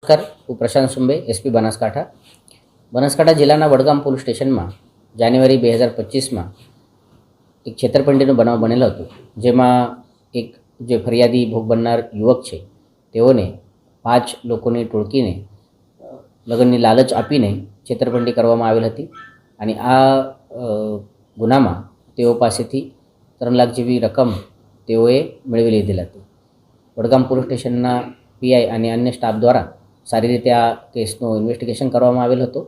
નમસ્કાર, હું પ્રશાંત સુંબે એસપી બનાસકાંઠા. બનાસકાંઠા જિલ્લાના વડગામ પોલીસ સ્ટેશનમાં જાન્યુઆરી બે હજાર પચીસમાં એક છેતરપિંડીનો બનાવ બનેલો હતો, જેમાં એક જે ફરિયાદી ભોગ બનનાર યુવક છે, તેઓને પાંચ લોકોની ટોળકીને લગ્નની લાલચ આપીને છેતરપિંડી કરવામાં આવેલ હતી અને આ ગુનામાં તેઓ પાસેથી ત્રણ લાખ જેવી રકમ તેઓએ મેળવી લીધેલ હતી. વડગામ પોલીસ સ્ટેશનના પીઆઈ અને અન્ય સ્ટાફ દ્વારા સારી રીતે આ કેસનું ઇન્વેસ્ટિગેશન કરવામાં આવેલ હતો.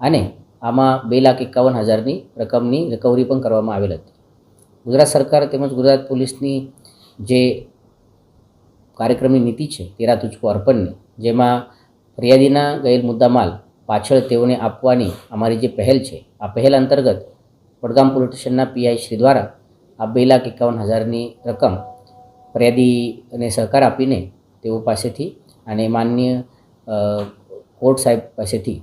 અને આમાં બે લાખ એકાવન હજારની રકમની રિકવરી પણ કરવામાં આવેલ હતી. ગુજરાત સરકાર તેમજ ગુજરાત પોલીસની જે કાર્યક્રમની નીતિ છે, તેરા તુચકો અર્પણની, જેમાં ફરિયાદીના ગયેલ મુદ્દામાલ પાછળ તેઓને આપવાની અમારી જે પહેલ છે, આ પહેલ અંતર્ગત વડગામ પોલીસ સ્ટેશનના પીઆઈ શ્રી દ્વારા આ બે લાખ એકાવન હજારની રકમ ફરિયાદીને સહકાર આપીને તેઓ પાસેથી અને માન્ય કોર્ટ સાહેબ પાસેથી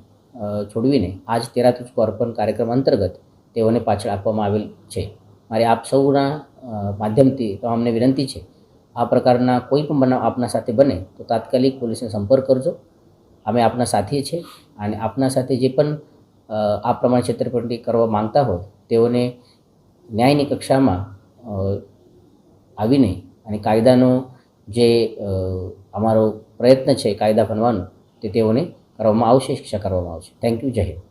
છોડવીને આજ તેરા તુજકો અર્પણ કાર્યક્રમ અંતર્ગત તેઓને પાછળ આપવામાં આવેલ છે. મારે આપ સૌના માધ્યમથી તો અમને વિનંતી છે, આ પ્રકારના કોઈ પણ બનાવ આપના સાથે બને તો તાત્કાલિક પોલીસને સંપર્ક કરજો. અમે આપના સાથી છે અને આપના સાથે જે પણ આ પ્રમાણે છેતરપિંડી કરવા માંગતા હોય તેઓને ન્યાયની કક્ષામાં આવીને અને કાયદાનો જે અમારો પ્રયત્ન છે કાયદા બનવાનો, તે તેઓને કરવામાં આવશે, શિક્ષા કરવામાં આવશે. થેન્ક યુ જય હિન્દ.